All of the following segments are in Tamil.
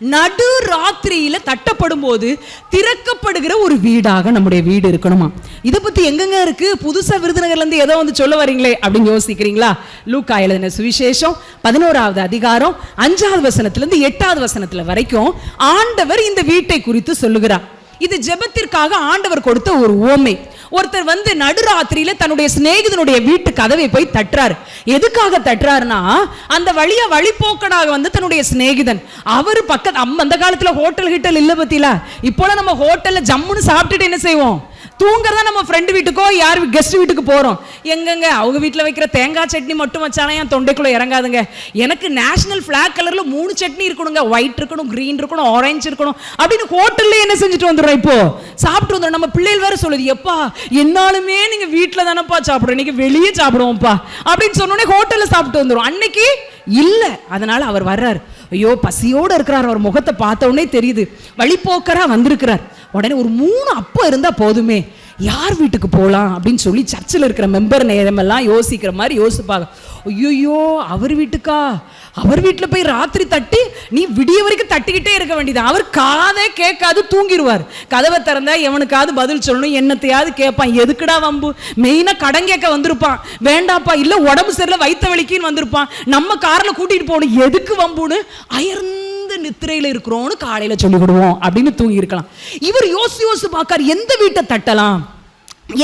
நடு ராத்திரியில தட்டப்படும் போது திறக்கப்படுகிற ஒரு வீடாக நம்முடைய வீடு இருக்கணுமா? இதை பத்தி எங்கெங்க இருக்கு? புதுசா விருதுநகர்ல இருந்து ஏதோ வந்து சொல்ல வரீங்களே அப்படின்னு யோசிக்கிறீங்களா? லூக்கா எழுதின சுவிசேஷம் பதினோராவது அதிகாரம் அஞ்சாவது வசனத்துல இருந்து எட்டாவது வசனத்துல வரைக்கும் ஆண்டவர் இந்த வீட்டை குறித்து சொல்லுகிறார். இது ஜெபத்திற்காக ஆண்டவர் கொடுத்த ஒரு ஓமை ஒருத்தர் வந்து நடுராத்திரியில தன்னுடைய சிநேகிதனுடைய வீட்டு கதவை போய் தட்டுறாரு. எதுக்காக தட்டுறாருன்னா அந்த வழியா வழிபோக்கனாக வந்து தன்னுடைய சிநேகிதன். அவர் பக்கத்து அம் அந்த காலத்துல ஹோட்டல் கிட்டல் இல்ல பத்தியில இப்போலாம் நம்ம ஹோட்டல்ல ஜம்முன்னு சாப்பிட்டுட்டு என்ன செய்வோம்? தூங்குறதா நம்ம ஃப்ரெண்டு வீட்டுக்கோ யார் கெஸ்ட் வீட்டுக்கு போகிறோம் எங்கெங்க? அவங்க வீட்டில் வைக்கிற தேங்காய் சட்னி மட்டும் வச்சாலும் என் தொண்டைக்குள்ள இறங்காதுங்க. எனக்கு நேஷனல் ஃப்ளாக் கலரில் மூணு சட்னி இருக்கணுங்க. ஒயிட் இருக்கணும் கிரீன் இருக்கணும் ஆரஞ்சு இருக்கணும். அப்படின்னு ஹோட்டல்ல என்ன செஞ்சுட்டு வந்துடுறோம் இப்போ? சாப்பிட்டு வந்துடும் நம்ம பிள்ளைகள் வேறு சொல்லுது எப்பா என்னாலுமே நீங்கள் வீட்டில் தானப்பா சாப்பிடுறோம். இன்னைக்கு வெளியே சாப்பிடுவோம்ப்பா. அப்படின்னு சொன்னோடனே ஹோட்டலில் சாப்பிட்டு வந்துடும் அன்னைக்கு இல்லை. அதனால அவர் வர்றாரு. ஐயோ பசியோட இருக்கிறார். அவர் முகத்தை பார்த்த உடனே தெரியுது. வழிபோக்கரா வந்திருக்கிறார். உடனே ஒரு மூணு அப்போ இருந்தா போதுமே. யார் வீட்டுக்கு போகலாம் அப்படின்னு சொல்லி சர்ச்சில் இருக்கிற மெம்பர் நேரமெல்லாம் யோசிக்கிற மாதிரி யோசிப்பாங்க. ஐயோ அவர் வீட்டுக்கா? அவர் வீட்டில் போய் ராத்திரி தட்டி நீ விடிய வரைக்கும் தட்டிக்கிட்டே இருக்க வேண்டியது அவர் காதே கேட்காது தூங்கிடுவார். கதவை திறந்தா எவனுக்காவது பதில் சொல்லணும் என்னத்தையாவது கேட்பான். எதுக்குடா வம்பு? மெயினாக கடன் கேட்க வந்திருப்பான். வேண்டாப்பா இல்லை உடம்பு சரியில்லை வைத்த வலிக்குன்னு வந்திருப்பான். நம்ம காரில் கூட்டிகிட்டு போகணும். எதுக்கு வம்புன்னு? அயர்ந்து நித்திரையில் இருக்கிறோன்னு காலையில் சொல்லி விடுவோம் அப்படின்னு தூங்கி இருக்கலாம் இவர் யோசி யோசி பார்க்கார் எந்த வீட்டை தட்டலாம்?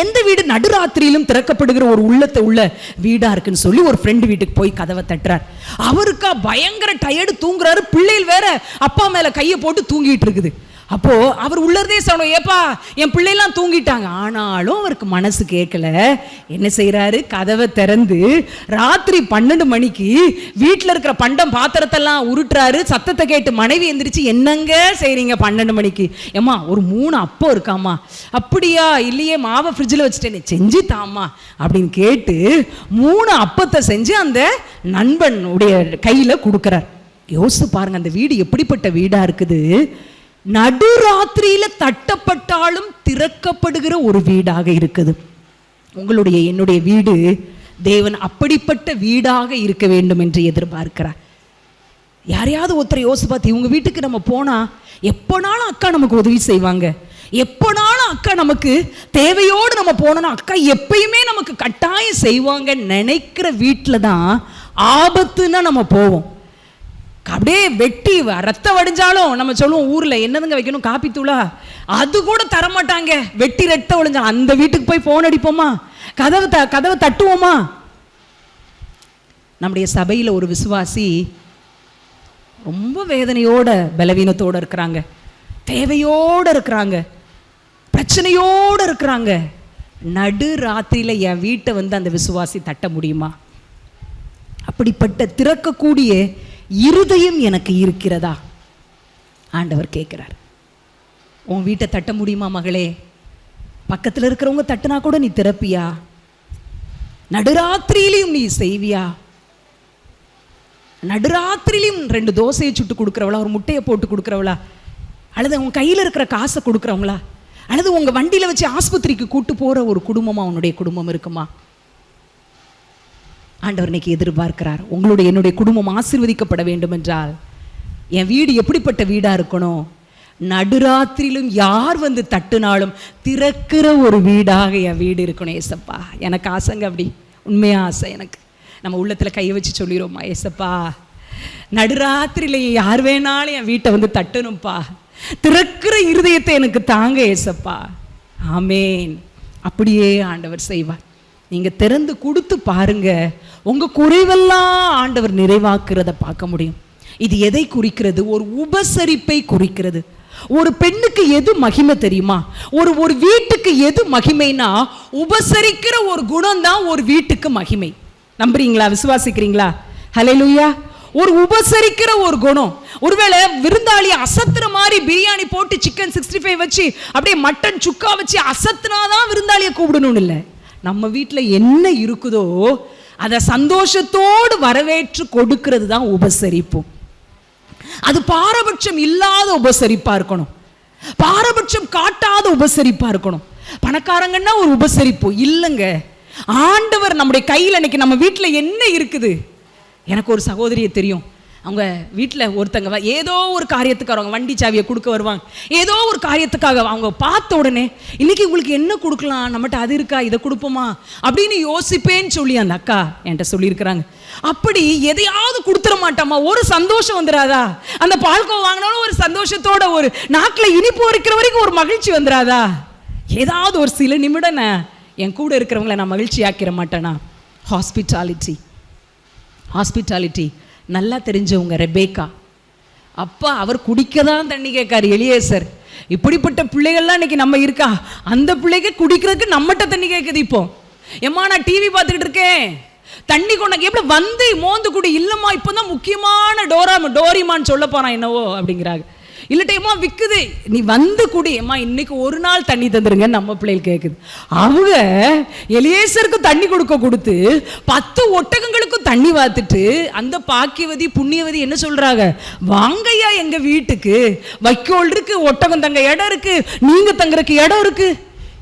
எந்த வீடு நடுராத்திரியிலும் திறக்கப்படுகிற ஒரு உள்ளத்தை உள்ள வீடா இருக்குன்னு சொல்லி ஒரு ஃப்ரெண்டு வீட்டுக்கு போய் கதவை தட்டுறார். அவருக்கா பயங்கர டயர்டு தூங்குறாரு பிள்ளைகள் வேற அப்பா மேல கையை போட்டு தூங்கிட்டு இருக்குது. அப்போ அவர் உள்ளதே சொல்லணும் ஏப்பா என் பிள்ளைலாம் தூங்கிட்டாங்க. ஆனாலும் அவருக்கு மனசு கேட்கல. என்ன செய்கிறாரு கதவை திறந்து ராத்திரி பன்னெண்டு மணிக்கு வீட்டில் இருக்கிற பண்டம் பாத்திரத்தெல்லாம் உருட்டுறாரு. சத்தத்தை கேட்டு மனைவி எந்திரிச்சு என்னங்க செய்றீங்க பன்னெண்டு மணிக்கு? ஏம்மா ஒரு மூணு அப்பம் இருக்காம்மா. அப்படியா இல்லையே மாவை ஃப்ரிட்ஜில் வச்சுட்டேனே. செஞ்சு தாம்மா அப்படின்னு கேட்டு மூணு அப்பத்தை செஞ்சு அந்த நண்பனுடைய கையில் கொடுக்குறார். யோசிச்சு பாருங்க அந்த வீடு எப்படிப்பட்ட வீடாக இருக்குது? நடுராத்திரியில தட்டப்பட்டாலும் திறக்கப்படுகிற ஒரு வீடாக இருக்குது. உங்களுடைய என்னுடைய வீடு தேவன் அப்படிப்பட்ட வீடாக இருக்க வேண்டும் என்று எதிர்பார்க்கிறார். யாரையாவது ஒருத்தரை யோசி பார்த்து இவங்க வீட்டுக்கு நம்ம போனா எப்போனாலும் அக்கா நமக்கு உதவி செய்வாங்க. எப்போனாலும் அக்கா நமக்கு தேவையோடு நம்ம போனோம்னா அக்கா எப்பயுமே நமக்கு கட்டாயம் செய்வாங்க நினைக்கிற வீட்டில் தான் ஆபத்துன்னா நம்ம போவோம். அப்படியே வெட்டி ரத்த வடிஞ்சாலும் நம்ம சொல்லுவோம் ஊரில் என்னதுங்க வைக்கணும்? காப்பி தூளா? அது கூட தரமாட்டாங்க. வெட்டி ரத்த வடிஞ்சாலும் அந்த வீட்டுக்கு போய் ஃபோன் அடிப்போமா? கதவை த கதவை தட்டுவோமா? நம்முடைய சபையில் ஒரு விசுவாசி ரொம்ப வேதனையோட பலவீனத்தோடு இருக்கிறாங்க. தேவையோட இருக்கிறாங்க. பிரச்சனையோட இருக்கிறாங்க. நடு ராத்திரியில் என் வீட்டை வந்து அந்த விசுவாசி தட்ட முடியுமா? அப்படிப்பட்ட திறக்கக்கூடிய இருதயம் எனக்கு இருக்கிறதா? ஆண்டவர் கேட்கிறார். உன் வீட்டை தட்ட முடியுமா மகளே? பக்கத்தில் இருக்கிறவங்க தட்டுனா கூட நீ திறப்பியா? நடுராத்திரியிலையும் நீ செய்வியா? நடுராத்திரிலையும் ரெண்டு தோசையை சுட்டு கொடுக்குறவளா ஒரு முட்டையை போட்டு கொடுக்குறவளா? அல்லது உன் கையில் இருக்கிற காசை கொடுக்குறவங்களா? அல்லது உங்க வண்டியில வச்சு ஆஸ்பத்திரிக்கு கூட்டு போற ஒரு குடும்பமா உன்னுடைய குடும்பம் இருக்குமா? ஆண்டவர் இன்னைக்கு எதிர்பார்க்கிறார். உங்களுடைய என்னுடைய குடும்பம் ஆசிர்வதிக்கப்பட வேண்டும் என்றால் என் வீடு எப்படிப்பட்ட வீடாக இருக்கணும்? நடுராத்திரியிலும் யார் வந்து தட்டுனாலும் திறக்கிற ஒரு வீடாக என் வீடு இருக்கணும் ஏசப்பா. எனக்கு ஆசைங்க அப்படி. உண்மையா ஆசை எனக்கு. நம்ம உள்ளத்தில் கையை வச்சு சொல்லிடுவோமா ஏசப்பா. நடுராத்திரியில யார் வேணாலும் என் வீட்டை வந்து தட்டணும்ப்பா. திறக்கிற இருதயத்தை எனக்கு தாங்க ஏசப்பா. ஆமேன். அப்படியே ஆண்டவர் செய்வார். நீங்கள் திறந்து கொடுத்து பாருங்க. உங்கள் குறைவெல்லாம் ஆண்டவர் நிறைவாக்குறத பார்க்க முடியும். இது எதை குறிக்கிறது? ஒரு உபசரிப்பை குறிக்கிறது. ஒரு பெண்ணுக்கு எது மகிமை தெரியுமா? ஒரு ஒரு வீட்டுக்கு எது மகிமைனா உபசரிக்கிற ஒரு குணம் தான் ஒரு வீட்டுக்கு மகிமை. நம்புறீங்களா? விசுவாசிக்கிறீங்களா? ஹalleluya. ஒரு உபசரிக்கிற ஒரு குணம். ஒருவேளை விருந்தாளி அசத்துற மாதிரி பிரியாணி போட்டு சிக்கன் சிக்ஸ்டி ஃபைவ் வச்சு அப்படியே மட்டன் சுக்கா வச்சு அசத்துனாதான் விருந்தாளியை கூப்பிடணும்னு இல்லை. நம்ம வீட்டில் என்ன இருக்குதோ அதை சந்தோஷத்தோடு வரவேற்று கொடுக்கிறது தான் உபசரிப்பு. அது பாரபட்சம் இல்லாத உபசரிப்பாக இருக்கணும். பாரபட்சம் காட்டாத உபசரிப்பாக இருக்கணும். பணக்காரங்கன்னா ஒரு உபசரிப்பு இல்லைங்க ஆண்டவர் நம்முடைய கையில் இன்னைக்கு நம்ம வீட்டில் என்ன இருக்குது? எனக்கு ஒரு சகோதரியை தெரியும். அவங்க வீட்டில் ஒருத்தங்க ஏதோ ஒரு காரியத்துக்காக அவங்க வண்டி சாவியை கொடுக்க வருவாங்க. ஏதோ ஒரு காரியத்துக்காக அவங்க பார்த்த உடனே இன்னைக்கு உங்களுக்கு என்ன கொடுக்கலாம்? நம்மகிட்ட அது இருக்கா? இதை கொடுப்போமா? அப்படின்னு யோசிப்பேன்னு சொல்லி அந்த அக்கா என்கிட்ட சொல்லியிருக்கிறாங்க. அப்படி எதையாவது கொடுத்துட மாட்டாமா? ஒரு சந்தோஷம் வந்துடாதா அந்த பால்கோ வாங்கினாலும் ஒரு சந்தோஷத்தோட ஒரு நாக்கில் இனிப்பு இருக்கிற வரைக்கும் ஒரு மகிழ்ச்சி வந்துடாதா ஏதாவது ஒரு சில நிமிடம் என் கூட இருக்கிறவங்கள நான் மகிழ்ச்சி ஆக்கிற மாட்டேனா? ஹாஸ்பிட்டாலிட்டி. ஹாஸ்பிட்டாலிட்டி. நல்லா தெரிஞ்சவங்க ரெபேக்கா. அப்பா அவர் குடிக்க தான் தண்ணி கேட்காரு எலியேசர் இப்படிப்பட்ட பிள்ளைகள்லாம் இன்னைக்கு நம்ம இருக்கா? அந்த பிள்ளைக்கு குடிக்கிறதுக்கு நம்மகிட்ட தண்ணி கேட்குது இப்போ. ஏம்மா நான் டிவி பார்த்துக்கிட்டு இருக்கேன். தண்ணி கொண்டாங்க எப்படி வந்து மோந்து குடி இல்லைம்மா இப்போ தான் முக்கியமான டோரா டோரிமான்னு சொல்ல போகிறான் என்னவோ அப்படிங்கிறாங்க. இல்லட்டையம்மா விற்குது நீ வந்து குடி. அம்மா இன்னைக்கு ஒரு நாள் தண்ணி தந்துருங்க நம்ம பிள்ளைகள் கேட்குது அவங்க எலியேசருக்கு தண்ணி கொடுக்க கொடுத்து பத்து ஒட்டகங்களுக்கும் தண்ணி வாத்துட்டு அந்த பாக்கியவதி புண்ணியவதி என்ன சொல்றாங்க? வாங்கய்யா எங்க வீட்டுக்கு. வைக்கோல் இருக்கு ஒட்டகம் தங்க இடம் இருக்கு நீங்க தங்குறதுக்கு இடம் இருக்கு.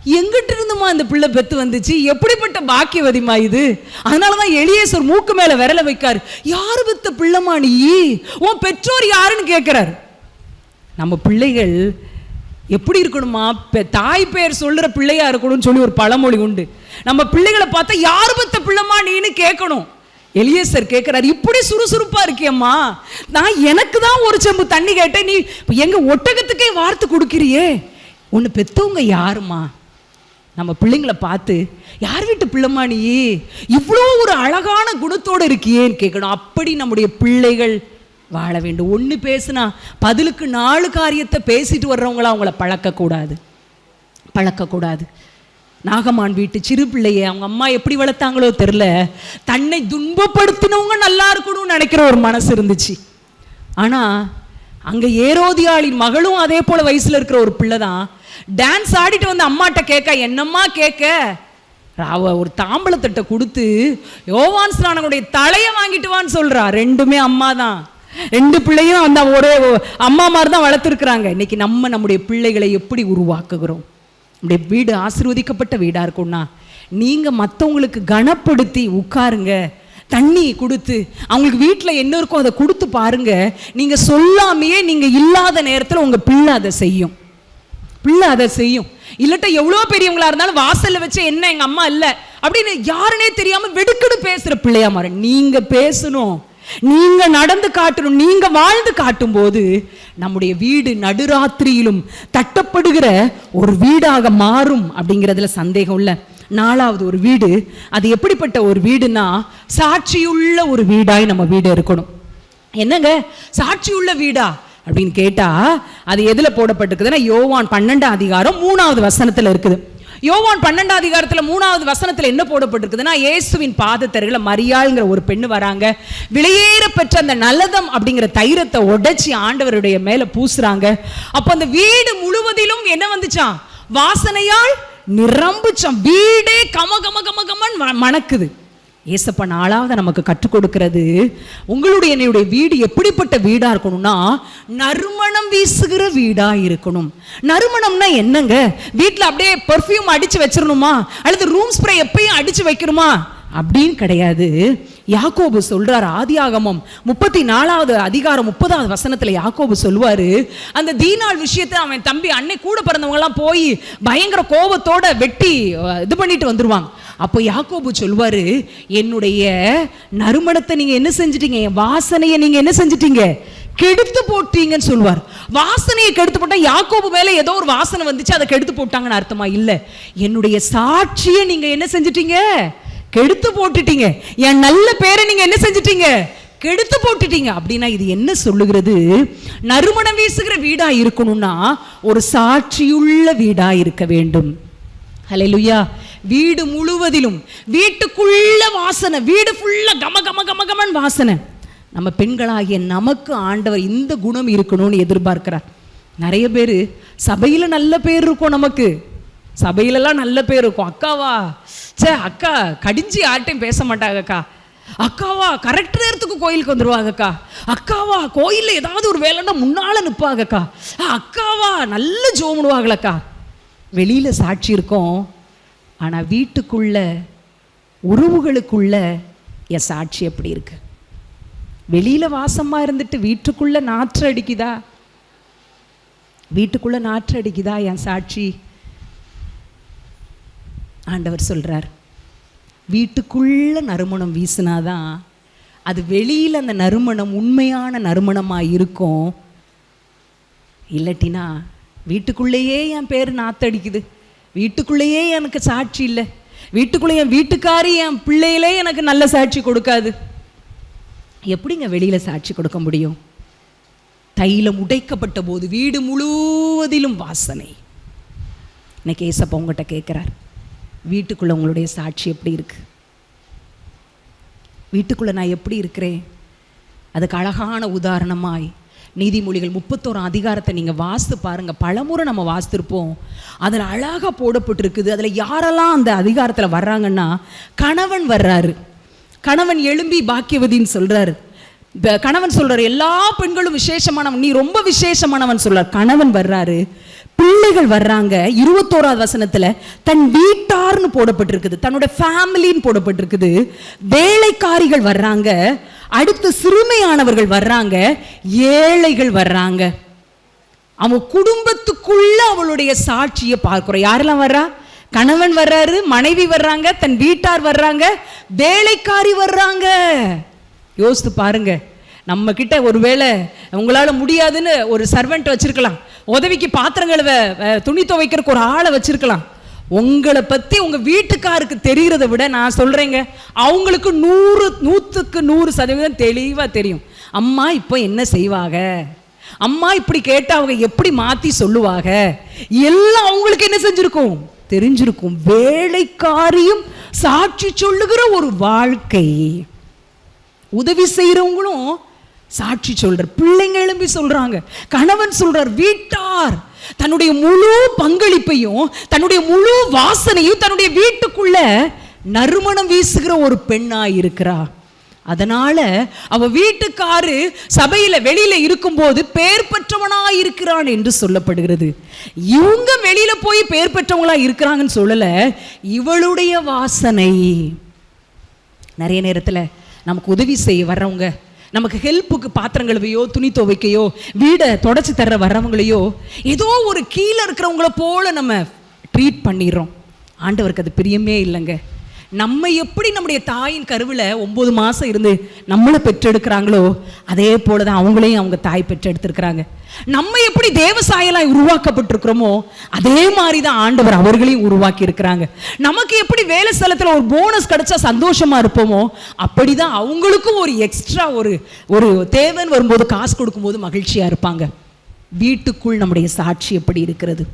எங்கிட்ட இருந்துமா அந்த பிள்ளை பெத்து வந்துச்சு. எப்படிப்பட்ட பாக்கியவதிமா இது? அதனாலதான் எளியேசர் மூக்கு மேல விரல வைக்காரு. யாரு பெத்த பிள்ளைமா நீ? உன் பெற்றோர் யாருன்னு கேட்குறாரு நம்ம பிள்ளைகள் எப்படி இருக்கணுமா? இப்போ தாய் பெயர் சொல்கிற பிள்ளையாக இருக்கணும்னு சொல்லி ஒரு பழமொழி உண்டு. நம்ம பிள்ளைகளை பார்த்தா யார் பத்த பிள்ளைமா நீன்னு கேட்கணும். எலியேசர் கேட்குறாரு இப்படி சுறுசுறுப்பாக இருக்கியம்மா. நான் எனக்கு தான் ஒரு செம்பு தண்ணி கேட்டேன். நீ எங்கள் ஒட்டகத்துக்கே வார்த்தை கொடுக்குறியே? ஒன்று பெற்றவங்க யாருமா நம்ம பிள்ளைங்களை பார்த்து யார் வீட்டு பிள்ளைமா நீ? இவ்வளோ ஒரு அழகான குணத்தோடு இருக்கியேன்னு கேட்கணும். அப்படி நம்முடைய பிள்ளைகள் வாழ வேண்டும். ஒன்று பேசுனா பதிலுக்கு நாலு காரியத்தை பேசிட்டு வர்றவங்கள அவங்கள பழக்கக்கூடாது. பழக்கக்கூடாது. நாகமான் வீட்டு சிறு பிள்ளைய அவங்க அம்மா எப்படி வளர்த்தாங்களோ தெரில தன்னை துன்பப்படுத்தினவங்க நல்லா இருக்கணும்னு நினைக்கிற ஒரு மனசு இருந்துச்சு. ஆனால் அங்கே ஏரோதியாளின் மகளும் அதே போல் வயசில் இருக்கிற ஒரு பிள்ளை தான். டான்ஸ் ஆடிட்டு வந்து அம்மாட்ட கேட்க என்னம்மா கேட்க? அவ ஒரு தாம்பளத்தட்டை கொடுத்து யோவான் ஸ்நானனுடைய தலையை வாங்கிட்டு வான்னு சொல்கிறா ரெண்டுமே அம்மா தான். ரெண்டு பிள்ளையும் அந்த ஒரே அம்மா மாதிரி தான் வளர்த்துருக்குறாங்க. இன்னைக்கு நம்ம நம்முடைய பிள்ளைகளை எப்படி உருவாக்குகிறோம்? நம்முடைய வீடு ஆசீர்வதிக்கப்பட்ட வீடா இருக்கும்னா நீங்க மற்றவங்களுக்கு கனப்படுத்தி உட்காருங்க. தண்ணி கொடுத்து அவங்களுக்கு வீட்டில் என்ன இருக்கோ அதை கொடுத்து பாருங்க. நீங்க சொல்லாமையே நீங்க இல்லாத நேரத்தில் உங்க பிள்ளை அதை செய்யும். பிள்ளை அதை செய்யும். இல்லட்ட எவ்வளோ பெரியவங்களா இருந்தாலும் வாசல்ல வச்சு என்ன எங்க அம்மா இல்லை அப்படின்னு யாருனே தெரியாம வெடுக்கடு பேசுற பிள்ளையா மாற நீங்க பேசணும். நீங்க நடந்து காட்டணும் நீங்க வாழ்ந்து காட்டும் போது நம்முடைய வீடு நடுராத்திரியிலும் தட்டப்படுகிற ஒரு வீடாக மாறும் அப்படிங்கிறதுல சந்தேகம் இல்லை. நாலாவது ஒரு வீடு அது எப்படிப்பட்ட ஒரு வீடுனா சாட்சியுள்ள ஒரு வீடாய் நம்ம வீடு இருக்கணும். என்னங்க? சாட்சியுள்ள வீடா? அப்படின்னு கேட்டா அது எதுல போடப்பட்டிருக்குதுன்னா யோவான் பன்னெண்டாம் அதிகாரம் மூணாவது வசனத்துல இருக்குது. யோவான் பன்னெண்டாம் அதிகாரத்தில் மூணாவது வசனத்துல என்ன போடப்பட்டிருக்குதுன்னா இயேசுவின் பாதத்தருகில் மரியாளுங்கிற ஒரு பெண்ணு வராங்க. விலையேற பெற்ற அந்த நல்லதம் அப்படிங்கிற தைரத்தை உடைச்சி ஆண்டவருடைய மேல பூசுறாங்க. அப்ப அந்த வீடு முழுவதிலும் என்ன வந்துச்சாம்? வாசனையால் நிரம்புச்சாம். வீடே கம கம கம கமன் மணக்குது. ஏசப்பா நாளாவது நமக்கு கற்றுக் கொடுக்கிறது. உங்களுடைய என்னுடைய வீடு எப்படிப்பட்ட வீடாக இருக்கணும்னா நறுமணம் வீசுகிற வீடாக இருக்கணும். நறுமணம்னா என்னங்க? வீட்டில் அப்படியே பெர்ஃப்யூம் அடித்து வச்சிரணுமா? அல்லது ரூம் ஸ்ப்ரே எப்பயும் அடித்து வைக்கணுமா? அப்படின்னு கிடையாது. யாக்கோபு சொல்றார் ஆதியாகமம் முப்பத்தி நாலாவது அதிகாரம் முப்பதாவது வசனத்துல யாக்கோபு சொல்லுவாரு அந்த தீனாள் விஷயத்தை அவன் தம்பி அன்னை கூட பிறந்தவங்க எல்லாம் போய் பயங்கர கோபத்தோட வெட்டி இது பண்ணிட்டு வந்துருவாங்க. அப்போ யாக்கோபு சொல்வாரு என்னுடைய நறுமணத்தை நீங்க என்ன செஞ்சிட்டீங்க? என் வாசனையை நீங்க என்ன செஞ்சிட்டீங்க? கெடுத்து போட்டீங்கன்னு சொல்வார் வாசனையை கெடுத்து போட்டா யாக்கோபு மேல ஏதோ ஒரு வாசனை வந்துச்சு அதை கெடுத்து போட்டாங்கன்னு அர்த்தமா? இல்ல. என்னுடைய சாட்சியை நீங்க என்ன செஞ்சிட்டீங்க? கெடுத்து போட்டுட்டீங்க. என் நல்ல பேரை நீங்க என்ன செஞ்சிட்டீங்க? கெடுத்து போட்டுட்டீங்க. அப்படின்னா இது என்ன சொல்லுகிறது? நறுமணம் வீசுகிற வீடா இருக்கணும்னா ஒரு சாட்சியுள்ள வீடா இருக்க வேண்டும். ஹalleluya. வீடு முழுவதிலும் வீட்டுக்குள்ள வாசனை வீடு ஃபுல்லாக கம கம கம கமன் வாசனை. நம்ம பெண்களாகிய நமக்கு ஆண்டவர் இந்த குணம் இருக்கணும்னு எதிர்பார்க்கிறார். நிறைய பேர் சபையில் நல்ல பேர் இருக்கும் நமக்கு. சபையிலலாம் நல்ல பேர் இருக்கும். அக்காவா? ச்சே அக்கா கடிஞ்சு யார்ட்டையும் பேச மாட்டாங்கக்கா. அக்காவா கரெக்ட் நேரத்துக்கு கோயிலுக்கு வந்துடுவாங்கக்கா அக்காவா கோயில்ல ஏதாவது ஒரு வேலைன்னா முன்னால் நிற்பாங்கக்கா அக்காவா நல்ல ஜோமுடுவாங்களக்கா வெளியில் சாட்சி இருக்கும். ஆனா வீட்டுக்குள்ள உறவுகளுக்குள்ள என் சாட்சி எப்படி இருக்கு? வெளியில வாசமா இருந்துட்டு வீட்டுக்குள்ள நாற்று அடிக்குதா? வீட்டுக்குள்ள நாற்று அடிக்குதா என் சாட்சி? ஆண்டவர் சொல்றார் வீட்டுக்குள்ள நறுமணம் வீசினாதான் அது வெளியில அந்த நறுமணம் உண்மையான நறுமணமா இருக்கும். இல்லட்டினா வீட்டுக்குள்ளேயே என் பேர் நாத்தடிக்குது. வீட்டுக்குள்ளேயே எனக்கு சாட்சி இல்லை. வீட்டுக்குள்ளே என் வீட்டுக்காரி என் பிள்ளையிலே எனக்கு நல்ல சாட்சி கொடுக்காது. எப்படிங்க வெளியில் சாட்சி கொடுக்க முடியும்? தைலம் உடைக்கப்பட்ட போது வீடு முழுவதிலும் வாசனை. இன்னைக்கு ஏசப்பா உங்கள்கிட்ட கேட்குறார் வீட்டுக்குள்ளே உங்களுடைய சாட்சி எப்படி இருக்கு? வீட்டுக்குள்ளே நான் எப்படி இருக்கிறேன்? அதுக்கு அழகான உதாரணமாய் நீதிமொழிகள் முப்பத்தோரு அதிகாரத்தை நீங்கள் வாசித்து பாருங்க. பலமுறை நம்ம வாசித்திருப்போம். அதில் அழகாக போடப்பட்டிருக்குது. அதில் யாரெல்லாம் அந்த அதிகாரத்தில் வர்றாங்கன்னா கணவன் வர்றாரு. கணவன் எழும்பி பாக்கியவதின்னு சொல்றாரு. கணவன் சொல்றாரு எல்லா பெண்களும் விசேஷமானவன் நீ ரொம்ப விசேஷமானவன் சொல்றார். கணவன் வர்றாரு. பிள்ளைகள் வர்றாங்க. இருபத்தோராவது வசனத்துல தன் வீட்டார்னு போடப்பட்டிருக்குது. தன்னோட ஃபேமிலின்னு போடப்பட்டிருக்குது. வேலைக்காரிகள் வர்றாங்க. அடுத்து சிறுமையானவர்கள் வர்றாங்க ஏழைகள் வர்றாங்க. அவன் குடும்பத்துக்குள்ள அவளுடைய சாட்சியை பார்க்கிறோம். யாரெல்லாம் வர்றா? கணவன் வர்றாரு மனைவி வர்றாங்க தன் வீட்டார் வர்றாங்க வேலைக்காரி வர்றாங்க. யோசித்து பாருங்க. நம்ம கிட்ட ஒருவேளை உங்களால முடியாதுன்னு ஒரு சர்வெண்ட் வச்சிருக்கலாம். உதவிக்கு பாத்திரம் கழுவ துணி துவைக்கிறதுக்கு ஒரு ஆளை வச்சிருக்கலாம். உங்களை பத்தி உங்க வீட்டுக்காருக்கு தெரிகிறத விட நான் சொல்றேங்க அவங்களுக்கு நூறு நூற்றுக்கு நூறு சதவீதம் தெளிவா தெரியும். அம்மா இப்போ என்ன செய்வாங்க? அம்மா இப்படி கேட்டு அவங்க எப்படி மாற்றி சொல்லுவாங்க? எல்லாம் அவங்களுக்கு என்ன செஞ்சிருக்கும்? தெரிஞ்சிருக்கும். வேலைக்காரியும் சாட்சி சொல்லுகிற ஒரு வாழ்க்கை. உதவி செய்யறவங்களும் சாட்சி சொல்ற பிள்ளைங்க எழும்பி சொல்றாங்க. கணவன் சொல்றார் வீட்டார் தன்னுடைய முழு பங்களிப்பையும் தன்னுடைய முழு வாசனையும் தன்னுடைய வீட்டுக்குள்ள நறுமணம் வீசுகிற ஒரு பெண்ணா இருக்கிறா அதனால அவ வீட்டுக்காரு சபையில வெளியில இருக்கும்போது பேர் பெற்றவனா இருக்கிறான் என்று சொல்லப்படுகிறது. இவங்க வெளியில போய் பேர் பெற்றவங்களா இருக்கிறாங்கன்னு சொல்லல. இவளுடைய வாசனை. நிறைய நேரத்துல நமக்கு உதவி செய்ய வர்றவங்க நமக்கு ஹெல்ப்புக்கு பாத்திரம் கழுவையோ துணி துவைக்கையோ வீடை தொடச்சி தர வர்றவங்களையோ ஏதோ ஒரு கீழே இருக்கிறவங்கள போல நம்ம ட்ரீட் பண்ணிடுறோம். ஆண்டவருக்கு அது பிரியமே இல்லைங்க. நம்ம எப்படி நம்முடைய தாயின் கருவில் ஒம்பது மாதம் இருந்து நம்மளை பெற்றெடுக்கிறாங்களோ அதே போல தான் அவங்களையும் அவங்க தாய் பெற்றெடுத்திருக்கிறாங்க. நம்ம எப்படி தேவசாயலாய் உருவாக்கப்பட்டிருக்கிறோமோ அதே மாதிரி தான் ஆண்டவர் அவர்களையும் உருவாக்கி இருக்கிறாங்க நமக்கு எப்படி வேலை ஸ்தலத்தில் ஒரு போனஸ் கிடைச்சா சந்தோஷமா இருப்போமோ அப்படிதான் அவங்களுக்கும் ஒரு எக்ஸ்ட்ரா ஒரு ஒரு தேவன் வரும்போது காசு கொடுக்கும்போது மகிழ்ச்சியா இருப்பாங்க. வீட்டுக்குள் நம்முடைய சாட்சி எப்படி இருக்கிறது?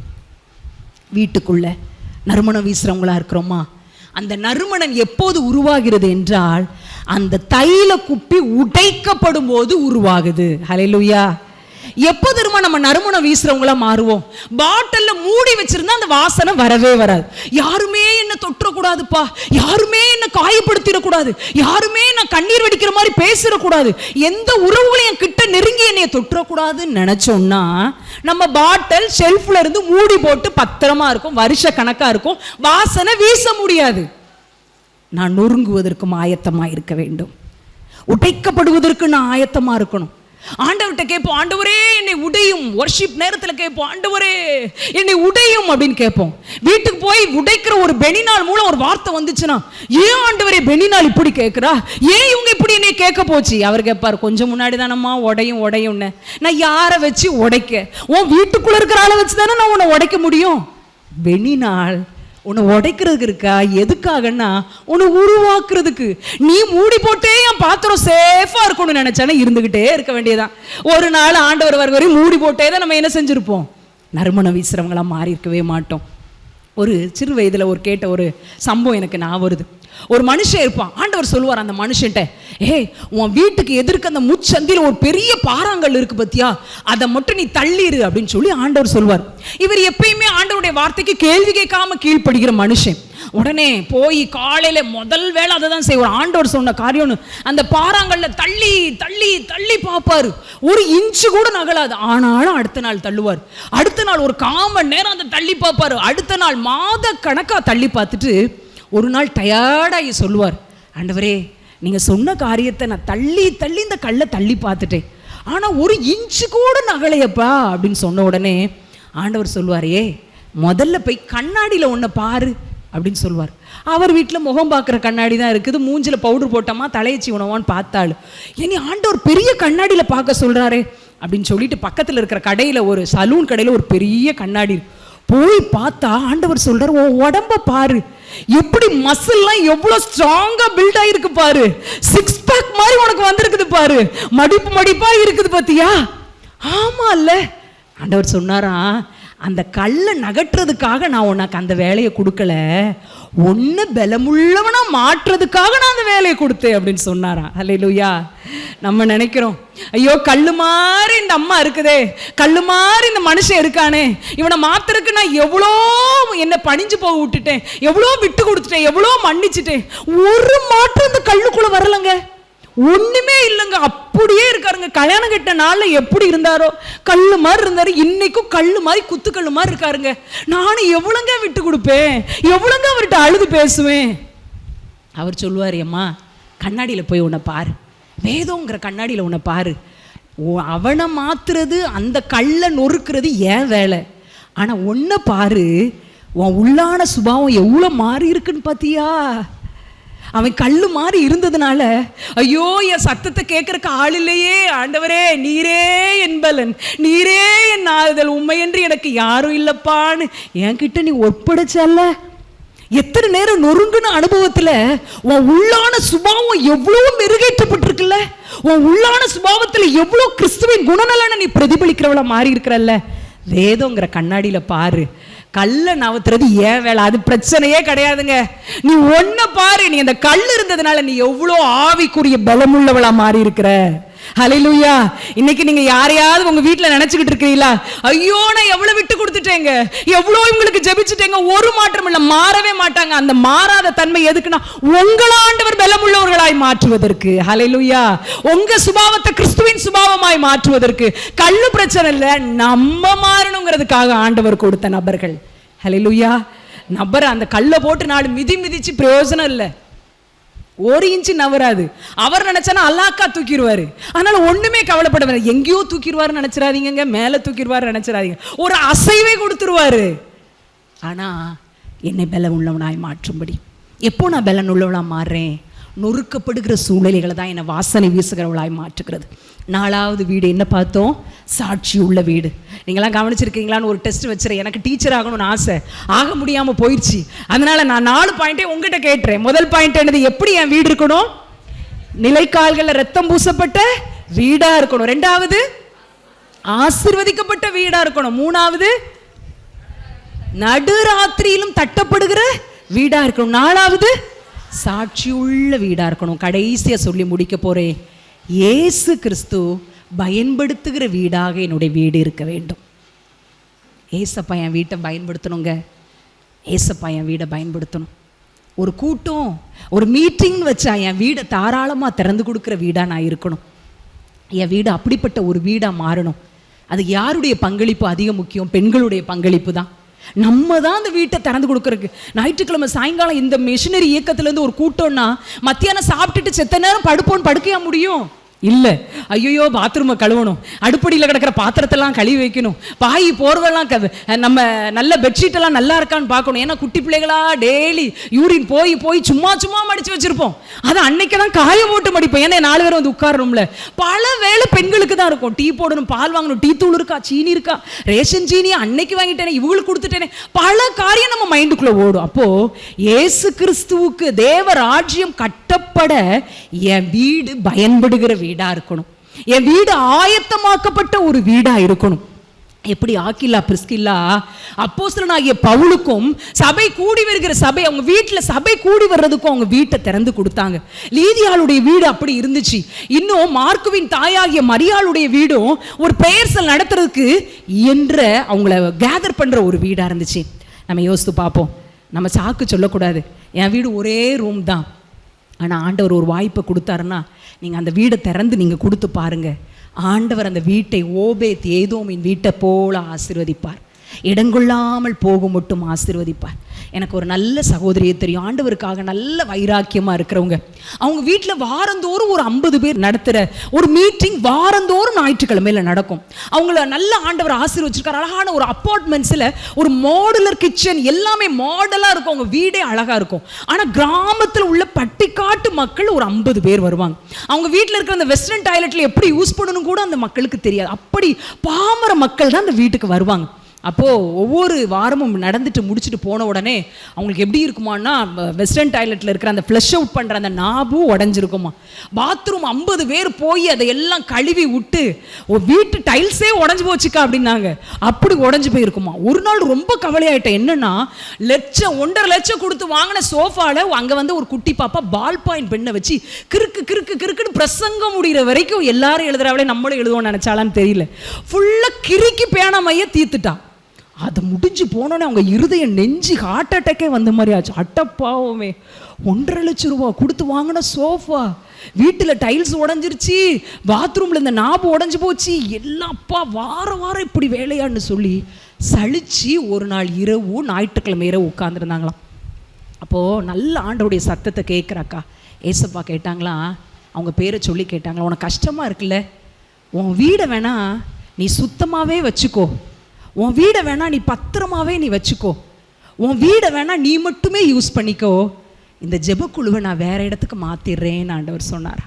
வீட்டுக்குள்ள நறுமணம் வீசுறவங்களா இருக்கிறோமா? அந்த நறுமணம் எப்போது உருவாகிறது என்றால் அந்த தைல குப்பி உடைக்கப்படும் போது உருவாகுது. ஹalleluya. எப்போது நம்ம நறுமணம் வீசுறவங்களா மாறுவோம். பாட்டில்ல மூடி வச்சிருந்தா அந்த வாசனை வரவே வராது. யாருமே என்ன தொற்றக்கூடாதுப்பா. யாருமே என்ன காயப்படுத்திடக்கூடாது. யாருமே நான் கண்ணீர் வடிக்கிற மாதிரி பேசிடக்கூடாது. எந்த உறவுகளையும் என் கிட்ட நெருங்கி என்னைய தொற்றக்கூடாதுன்னு நினைச்சோம்னா நம்ம பாட்டில் ஷெல்ஃப்ல இருந்து மூடி போட்டு பத்திரமா இருக்கும் வருஷ கணக்கா இருக்கும் வாசனை வீச முடியாது. நான் நொறுங்குவதற்கும் ஆயத்தமா இருக்க வேண்டும். உடைக்கப்படுவதற்கு நான் ஆயத்தமா இருக்கணும். ஆண்டவர்கிட்ட கேட்போம் ஆண்டவரே என்னை உடையும். ஒர்ஷிப் நேரத்தில் கேட்போம் ஆண்டவரே என்னை உடையும். அப்படின்னு கேட்போம். வீட்டுக்கு போய் உடைக்கிற ஒரு பெனினால் மூலம் ஒரு வார்த்தை வந்துச்சுன்னா ஏன் ஆண்டவரே பெனினால் இப்படி கேட்குறா? ஏன் இவங்க இப்படி என்னை கேட்க போச்சு? அவர் கேட்பார் கொஞ்சம் முன்னாடி தானம்மா உடையும் உடையும்னு. நான் யாரை வச்சு உடைக்க? உன் வீட்டுக்குள்ள இருக்கிற ஆளை வச்சு தானே நான் உன்னை உடைக்க முடியும்? பெனினால் உன்னை உடைக்கிறதுக்கு இருக்கா? எதுக்காகன்னா உன்னை உருவாக்குறதுக்கு. நீ மூடி போட்டே என் பாத்திரம் சேஃபாக இருக்கணும்னு நினச்சானே இருந்துகிட்டே இருக்க வேண்டியதான் ஒரு நாள் ஆண்டவர் வர வரையும் மூடி போட்டே தான் நம்ம என்ன செஞ்சுருப்போம்? நறுமணம் வீசுகிறவங்களாம் மாறி இருக்கவே மாட்டோம். ஒரு சிறு வயதில் ஒரு கேட்ட ஒரு சம்பவம் எனக்கு நான் வருது. ஒரு மனுஷன் இருப்பான். ஆண்டவர் சொல்லுவார் அந்த மனுஷன்ட்ட ஏய் உன் வீட்டுக்கு எதிர்க்க அந்த முச்சந்தியில் ஒரு பெரிய பாறாங்கல் இருக்கு பத்தியா? அதை மட்டும் நீ தள்ளிடு அப்படின்னு சொல்லி ஆண்டவர் சொல்வார் இவர் எப்பயுமே ஆண்டவருடைய வார்த்தைக்கு கேள்வி கேட்காம கீழ்ப்படுகிற மனுஷன். உடனே போய் காலையில முதல் வேலை அதை தான் செய்வார். ஆண்டவர் சொன்ன காரியம்னு அந்த பாறாங்கல்ல தள்ளி தள்ளி தள்ளி பார்ப்பாரு. ஒரு இன்ச்சு கூட நகலாது. ஆனாலும் அடுத்த நாள் தள்ளுவார். அடுத்த நாள் ஒரு காமன் நேரம் அந்த தள்ளி பார்ப்பாரு. அடுத்த நாள் மாத கணக்காக தள்ளி பார்த்துட்டு ஒரு நாள் டயர்டாகி சொல்லுவார். ஆண்டவரே நீங்கள் சொன்ன காரியத்தை நான் தள்ளி தள்ளி இந்த கல்லை தள்ளி பார்த்துட்டேன். ஆனால் ஒரு இன்ச்சு கூட நகலையப்பா அப்படின்னு சொன்ன உடனே ஆண்டவர் சொல்லுவார் ஏ முதல்ல போய் கண்ணாடியில் ஒன்றை பாரு. அப்படின்னு சொல்லுவார். அவர் வீட்டில் முகம் பார்க்குற கண்ணாடி தான் இருக்குது. மூஞ்சில் பவுடர் போட்டோமா தலையச்சி உணவான்னு பார்த்தாள். இனி ஆண்டவர் பெரிய கண்ணாடியில் பார்க்க சொல்கிறாரே அப்படின்னு சொல்லிட்டு பக்கத்தில் இருக்கிற கடையில் ஒரு சலூன் கடையில் ஒரு பெரிய கண்ணாடி போய் பார்த்தா ஆண்டவர் சொல்றார் உன் உடம்ப பாரு. எப்படி மசில்லாம் எவ்வளோ ஸ்ட்ராங்காக பில்ட் ஆகிருக்கு பாரு. சிக்ஸ் பேக் மாதிரி உனக்கு வந்திருக்குது பாரு. மடிப்பு மடிப்பாக இருக்குது பார்த்தியா ஆமா இல்ல ஆண்டவர் சொன்னாரா அந்த கல்லை நகட்டுறதுக்காக நான் உனக்கு அந்த வேலையை கொடுக்கல. ஒன்று பலமுள்ளவனா மாற்றுறதுக்காக நான் அந்த வேலையை கொடுத்தேன் அப்படின்னு சொன்னாரா. அல்லையிலுயா நம்ம நினைக்கிறோம் ஐயோ கல்லு மாதிரி இந்த அம்மா இருக்குதே. கல்லு மாதிரி இந்த மனுஷன் இருக்கானே. இவனை மாத்துறதுக்கு நான் எவ்வளோ என்னை பணிஞ்சு போக விட்டுட்டேன். எவ்வளோ விட்டு கொடுத்துட்டேன். எவ்வளோ மன்னிச்சிட்டேன். ஒரு மாற்றம் இந்த கல்லுக்குள்ளே வரலங்க. ஒன்றுமே இல்லைங்க. அப்படியே இருக்காருங்க. கல்யாணம் கட்ட நாளில் எப்படி இருந்தாரோ கல் மாதிரி இருந்தாரு. இன்னைக்கும் கல் மாதிரி குத்துக்கல் மாதிரி இருக்காருங்க. நானும் எவ்வளோங்க விட்டு கொடுப்பேன்? எவ்வளோங்க அவர்கிட்ட அழுது பேசுவேன்? அவர் சொல்லுவார் அம்மா கண்ணாடியில் போய் உன்னை பாரு. வேதோங்கிற கண்ணாடியில் உன்னை பாரு. ஓ- அவனை மாத்துறது அந்த கல்லை நொறுக்கிறது ஏன் வேலை. ஆனால் ஒன்றை பாரு உன் உள்ளான சுபாவம் எவ்வளோ மாறி இருக்குன்னு பார்த்தியா அவன் கல்லு மாதிரி இருந்ததுனால ஐயோ என் சத்தத்தை கேட்கறக்கு ஆள் இல்லையே ஆண்டவரே நீரே என்பலன். நீரே என் ஆறுதல். உண்மையென்று எனக்கு யாரும் இல்லப்பான்னு என்கிட்ட நீ ஒப்படைச்சல்ல? எத்தனை நேரம் நொறுங்குன அனுபவத்தில் உன் உள்ளான சுபாவம் எவ்வளோ மெருகேற்றப்பட்டிருக்குல்ல? உன் உள்ளான சுபாவத்தில் எவ்வளோ கிறிஸ்துவின் குணநலனை நீ பிரதிபலிக்கிறவளை மாறி இருக்கிறல்ல வேதங்கிற கண்ணாடியில் பாரு. கல்ல நவத்துறது ஏன் வேலை. அது பிரச்சனையே கிடையாதுங்க. நீ ஒன்ன பாரு நீ அந்த கல் இருந்ததுனால நீ எவ்வளோ ஆவிக்குரிய பலமுள்ளவளா மாறி இருக்கிற ஹalleluya இன்னைக்கு நீங்க யாரையாவது உங்க வீட்டுல நினைச்சுக்கிட்டு இருக்கிறீங்களா? ஐயோ நான் எவ்வளவு விட்டு கொடுத்துட்டேங்க. எவ்வளோ இவங்களுக்கு ஜெபிச்சுட்டேங்க. ஒரு மாற்றம் இல்ல மாறவே மாட்டாங்க. அந்த மாறாத தன்மை எதுக்குன்னா உங்களாண்டவர் பலமுள்ளவர்களாய் மாற்றுவதற்கு. ஹalleluya உங்க சுபாவத்தை கிறிஸ்துவின் சுபாவமாய் மாற்றுவதற்கு. கல்லு பிரச்சனை இல்ல நம்ம மாறணுங்கிறதுக்காக ஆண்டவர் கொடுத்த நபர்கள். ஹலெலுயா நபர் அந்த கல்லை போட்டு நாலு மிதி மிதிச்சு பிரயோஜனம் இல்லை. ஒரு இன்ச்சு நவராது. அவர் நினைச்சானா அல்லாக்கா தூக்கிடுவாரு. அதனால ஒண்ணுமே கவலைப்பட எங்கேயோ தூக்கிடுவாரு நினைச்சிடாதீங்க மேல தூக்கிடுவாரு நினைச்சிடாதீங்க. ஒரு அசைவே கொடுத்துருவாரு. ஆனா என்னை பலம் உள்ளவனாய் மாற்றும்படி. எப்போ நான் பலன் உள்ளவனா மாறுறேன்? நொறுக்கப்படுகிற சூழ்நிலைகளை தான் என்னை வாசனை வீசுகிறவளாய் மாற்றுகிறது. நாலாவது வீடு என்ன பார்த்தோம்? சாட்சி உள்ள வீடு. நீங்களாம் கவனிச்சிருக்கீங்களான்னு ஒரு டெஸ்ட் வச்சுறேன் எனக்கு டீச்சர் ஆகணும்னு ஆசை. ஆக முடியாமல் போயிடுச்சு அதனால நான் நாலு பாயிண்ட்டே உங்ககிட்ட கேட்டுறேன். முதல் பாயிண்ட் என்னது? எப்படி என் வீடு இருக்கணும்? நிலைக்கால்களில் ரத்தம் பூசப்பட்ட வீடா இருக்கணும். ரெண்டாவது ஆசிர்வதிக்கப்பட்ட வீடா இருக்கணும். மூணாவது நடுராத்திரியிலும் தட்டப்படுகிற வீடா இருக்கணும். நாலாவது சாட்சியுள்ள வீடாக இருக்கணும். கடைசியாக சொல்லி முடிக்க போகிறேன் ஏசு கிறிஸ்து பயன்படுத்துகிற வீடாக என்னுடைய வீடு இருக்க வேண்டும். ஏசப்பா என் வீட்டை பயன்படுத்தணுங்க. ஏசப்பா என் வீடை பயன்படுத்தணும். ஒரு கூட்டம் ஒரு மீட்டிங் வச்சா என் வீடை தாராளமாக திறந்து கொடுக்குற வீடாக நான் இருக்கணும். என் வீடு அப்படிப்பட்ட ஒரு வீடாக மாறணும். அது யாருடைய பங்களிப்பு அதிக முக்கியம்? பெண்களுடைய பங்களிப்பு தான். நம்ம தான் அந்த வீட்டை திறந்து கொடுக்கறதுக்கு. ஞாயிற்றுக்கிழமை சாயங்காலம் இந்த மிஷினரி இயக்கத்துலேருந்து ஒரு கூட்டம்னா மத்தியானம் சாப்பிட்டுட்டு செத்த நேரம் படுப்போன்னு படுக்கையா முடியும். இல்லை. ஐயோ பாத்ரூமை கழுவணும். அடுப்படியில் கிடக்கிற பாத்திரத்தெல்லாம் கழுவி வைக்கணும். பாய் போர்வெல்லாம் க- நம்ம நல்ல பெட்ஷீட்டெல்லாம் நல்லா இருக்கான்னு பார்க்கணும். ஏன்னா குட்டி பிள்ளைகளா டெய்லி யூரின் போய் போய் சும்மா சும்மா மடிச்சு வச்சிருப்போம். அதை அன்னைக்கு தான் காய போட்டு மடிப்போம். ஏன்னா நாலு பேர் வந்து உட்காரணும்ல. பல வேலை பெண்களுக்கு தான் இருக்கும். டீ போடணும் பால் வாங்கணும். டீ தூள் இருக்கா? சீனி இருக்கா? ரேஷன் சீனி அன்னைக்கு வாங்கிட்டேனே இவங்களுக்கு கொடுத்துட்டேனே. பல காரியம் நம்ம மைண்டுக்குள்ள ஓடும். அப்போ ஏசு கிறிஸ்துவுக்கு தேவ ராஜ்யம் கட்டப்பட என் வீடு பயன்படுகிற வீடு இருக்கணும். என் வீடு ஆயத்தமாக்கப்பட்ட ஒரு வீடா இருக்கணும். எப்படி ஆக்கில்லா பிரிஸ்கில்லா? அப்போஸ்தலனாகிய பவுலுக்கும் சபை கூடி வருகிற சபை அவங்க வீட்டில் சபை கூடி வர்றதுக்கும் அவங்க வீட்டை திறந்து கொடுத்தாங்க. லீதியாளுடைய வீடு அப்படி இருந்துச்சு. இன்னும் மார்க்குவின் தாயாகிய மரியாளுடைய வீடும் ஒரு பெயர்சல் நடத்துறதுக்கு என்ற அவங்கள கேதர் பண்ற ஒரு வீடா இருந்துச்சு. நம்ம யோசித்து பார்ப்போம். நம்ம சாக்கு சொல்லக்கூடாது. என் வீடு ஒரே ரூம் தான். ஆனால் ஆண்டவர் ஒரு வாய்ப்பை கொடுத்தாருன்னா நீங்கள் அந்த வீடை திறந்து நீங்கள் கொடுத்து பாருங்க. ஆண்டவர் அந்த வீட்டை ஓபேத் ஏதோமின் வீட்டை போல ஆசீர்வதிப்பார். இடங்கொள்ளாமல் போகும் மட்டும் ஆசிர்வதிப்பார். எனக்கு ஒரு நல்ல சகோதரியை தெரியும். ஆண்டவருக்காக நல்ல வைராக்கியமாக இருக்கிறவங்க. அவங்க வீட்டில் வாரந்தோறும் ஒரு ஐம்பது பேர் நடத்துகிற ஒரு மீட்டிங் வாரந்தோறும் ஞாயிற்றுக்கிழமையில் நடக்கும். அவங்கள நல்ல ஆண்டவர் ஆசீர்வச்சிருக்கார். அழகான ஒரு அப்பார்ட்மெண்ட்ஸில் ஒரு மாடுலர் கிச்சன் எல்லாமே மாடலாக இருக்கும். அவங்க வீடே அழகாக இருக்கும். ஆனால் கிராமத்தில் உள்ள பட்டிக்காட்டு மக்கள் ஒரு ஐம்பது பேர் வருவாங்க. அவங்க வீட்டில் இருக்கிற அந்த வெஸ்டர்ன் டாய்லெட்டில் எப்படி யூஸ் பண்ணணும் கூட அந்த மக்களுக்கு தெரியாது. அப்படி பாமர மக்கள் தான் அந்த வீட்டுக்கு வருவாங்க. அப்போது ஒவ்வொரு வாரமும் நடந்துட்டு முடிச்சுட்டு போன உடனே அவங்களுக்கு எப்படி இருக்குமான்னா வெஸ்டர்ன் டாய்லெட்டில் இருக்கிற அந்த ஃப்ளஷ் அவுட் பண்ணுற அந்த நாபும் உடஞ்சிருக்குமா. பாத்ரூம் ஐம்பது பேர் போய் அதை எல்லாம் கழுவி விட்டு வீட்டு டைல்ஸே உடஞ்சி போச்சுக்கா அப்படின்னாங்க. அப்படி உடஞ்சி போயிருக்குமா. ஒரு நாள் ரொம்ப கவலையாயிட்டேன். என்னென்னா லட்சம் ஒன்றரை லட்சம் கொடுத்து வாங்கின சோஃபாவில் அங்கே வந்து ஒரு குட்டி பாப்பா பால் பாயிண்ட் பெண்ணை வச்சு கிறுக்கு கிறுக்கு கிறுக்குன்னு பிரசங்கம் முடிகிற வரைக்கும் எல்லாரும் எழுதுறாவளே நம்மளும் எழுதுவோம்னு நினச்சாலான்னு தெரியல. ஃபுல்லாக கிறுக்கி பேனா மைய தீர்த்துட்டா. அது முடிஞ்சு போனோன்னே அவங்க இருதயம் நெஞ்சு ஹார்ட் அட்டாக்கே வந்த மாதிரி ஆச்சு. அட்டப்பாவுமே. ஒன்றரை லட்சம் ரூபா கொடுத்து வாங்கின சோஃபா வீட்டில் டைல்ஸ் உடஞ்சிருச்சு. பாத்ரூமில் இந்த நாபு உடஞ்சி போச்சு. எல்லாப்பா வாரம் வாரம் இப்படி வேலையான்னு சொல்லி சளிச்சு ஒரு நாள் இரவு ஞாயிற்றுக்கிழமை இரவு உட்காந்துருந்தாங்களாம் அப்போது நல்ல ஆண்டவுடைய சத்தத்தை கேட்குறாக்கா ஏசப்பா கேட்டாங்களாம் அவங்க பேரை சொல்லி கேட்டாங்களா? உனக்கு கஷ்டமாக இருக்குல்ல? உன் வீடை வேணால் நீ சுத்தமாகவே வச்சுக்கோ. உன் வீடை வேணா நீ பத்திரமாவே நீ வச்சுக்கோ. உன் வீடை வேணா நீ மட்டுமே யூஸ் பண்ணிக்கோ. இந்த ஜெபக்குழுவை நான் வேறு இடத்துக்கு மாற்றிடுறேன்னு ஆண்டவர் சொன்னார்.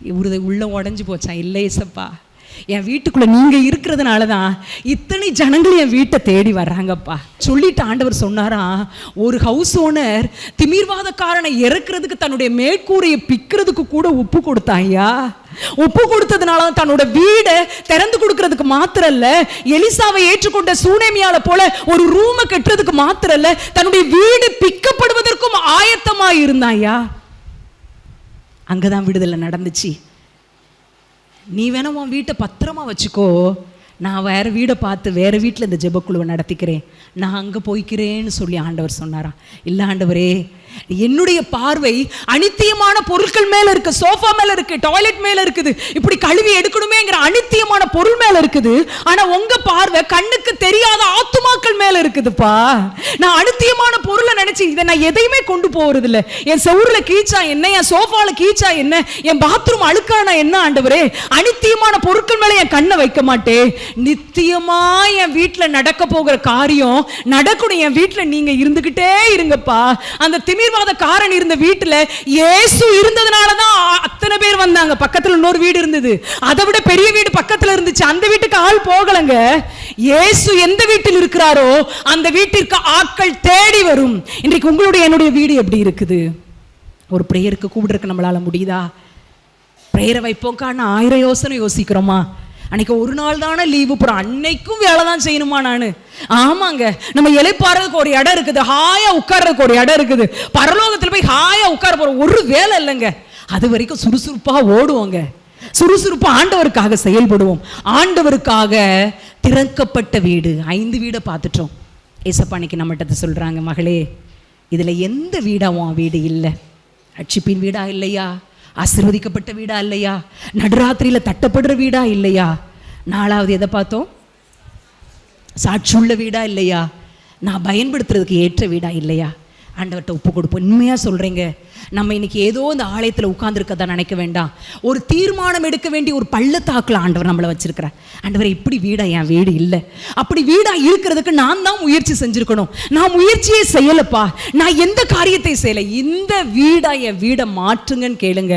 இவரது உள்ளே உடஞ்சி போச்சான் இல்லை சப்பா. என் வீட்டுக்குள்ள நீங்க இருக்கிறதுனால தான் இத்தனை ஜனங்கள் என் வீட்டை தேடி வர்றாங்கப்பா. சொல்லிட்டு ஆண்டவர் சொன்னாரா ஒரு ஹவுஸ் ஓனர் திமிர்வாதக்காரனை இறக்குறதுக்கு தன்னுடைய மேற்கூரையை பிக்கிறதுக்கு கூட உப்பு கொடுத்தாயா? உப்பு கொடுத்ததுனால தன்னோட வீடை திறந்து கொடுக்கறதுக்கு மாத்திரம் இல்ல எலிசாவை ஏற்றுக்கொண்ட சூனேமியால போல ஒரு ரூமை கட்டுறதுக்கு மாத்திரம் இல்ல தன்னுடைய வீடு பிக்கப்படுவதற்கும் ஆயத்தமா இருந்தாயா அங்கதான் விடுதலை நடந்துச்சு. நீ வேணா உன் வீட்டை பத்திரமா வச்சுக்கோ. நான் வேற வீடை பார்த்து வேற வீட்டில் இந்த ஜெபக்குழுவை நடத்திக்கிறேன். நான் அங்கே போய்க்கிறேன்னு சொல்லி ஆண்டவர் சொன்னாரா இல்லை ஆண்டவரே என்னுடைய பார்வை அனித்தியமான பொருட்கள் மேல இருக்கு சோஃபா மேல இருக்கு டாய்லெட் மேல இருக்குது. இப்படி கழுவி எடுக்கணுமேங்கிற அனித்தியமான பொருள் மேல இருக்குது. ஆனா உங்க பார்வை கண்ணுக்கு தெரியாத ஆத்துமாக்கள் மேல இருக்குதுப்பா. நான் அனித்தியமான பொருளை நினைச்சு இதை நான் எதையுமே கொண்டு போறது இல்ல என் செவுருல கீச்சா என்ன? என் சோஃபால கீச்சா என்ன? என் பாத்ரூம் அழுக்கானா என்ன ஆண்டவரே? அனித்தியமான பொருட்கள் மேல என் கண்ணை வைக்க மாட்டேன். நித்தியமா என் வீட்டுல நடக்க போகிற காரியம் நடக்கணும். என் வீட்டுல நீங்க இருந்துகிட்டே இருங்கப்பா. அந்த திமிர்வாத காரன் இருந்த வீட்டுல இயேசு இருந்ததுனால தான் அத்தனை பேர் வந்தாங்க. பக்கத்துல இன்னொரு வீடு இருந்தது. அதை விட பெரிய வீடு பக்கத்துல இருந்துச்சு. அந்த வீட்டுக்கு ஆள் போகலங்க. இயேசு எந்த வீட்டில் இருக்கிறாரோ அந்த வீட்டிற்கு ஆட்கள் தேடி வரும். இன்றைக்கு உங்களுடைய என்னுடைய வீடு எப்படி இருக்குது? ஒரு பிரேயருக்கு கூப்பிடுறக்கு நம்மளால முடியுதா? பிரேயரை வைப்போக்கான ஆயிரம் யோசனை யோசிக்கிறோமா? அன்னைக்கு ஒரு நாள் தானே லீவு போகிறோம் அன்னைக்கும் வேலை தான் செய்யணுமா நான்? ஆமாங்க. நம்ம இலைப்பாறதுக்கு ஒரு இடம் இருக்குது. ஹாயா உட்கார்றதுக்கு ஒரு இடம் இருக்குது. பரலோகத்தில் போய் ஹாயா உட்கார போகிற ஒரு வேலை இல்லைங்க. அது வரைக்கும் சுறுசுறுப்பாக ஓடுவோங்க. சுறுசுறுப்பு ஆண்டவருக்காக செயல்படுவோம். ஆண்டவருக்காக திறக்கப்பட்ட வீடு. ஐந்து வீடை பார்த்துட்டோம். ஏசப்பா அன்னைக்கு நம்மகிட்ட சொல்கிறாங்க மகளே இதில் எந்த வீடாவும் வீடு இல்லை? ரட்சிப்பின் வீடாக இல்லையா? ஆசிர்வதிக்கப்பட்ட வீடா இல்லையா? நடுராத்திரியில் தட்டப்படுற வீடா இல்லையா? நாலாவது எதை பார்த்தோம்? சாட்சியுள்ள வீடா இல்லையா? நான் பயன்படுத்துறதுக்கு ஏற்ற வீடா இல்லையா? ஆண்டவர்கிட்ட ஒப்பு கொடுப்போம் உண்மையாக சொல்கிறீங்க நம்ம இன்னைக்கு ஏதோ இந்த ஆலயத்தில் உட்கார்ந்துருக்கதா நினைக்க வேண்டாம். ஒரு தீர்மானம் எடுக்க வேண்டிய ஒரு பள்ளத்தாக்கில் ஆண்டவர் நம்மளை வச்சிருக்கிறார். ஆண்டவர் இப்படி வீடா என் வீடு இல்லை. அப்படி வீடா இருக்கிறதுக்கு நான் தான் முயற்சி செஞ்சுருக்கணும். நான் முயற்சியே செய்யலப்பா. நான் எந்த காரியத்தை செய்யலை. இந்த வீடா என் வீடை மாற்றுங்கன்னு கேளுங்க.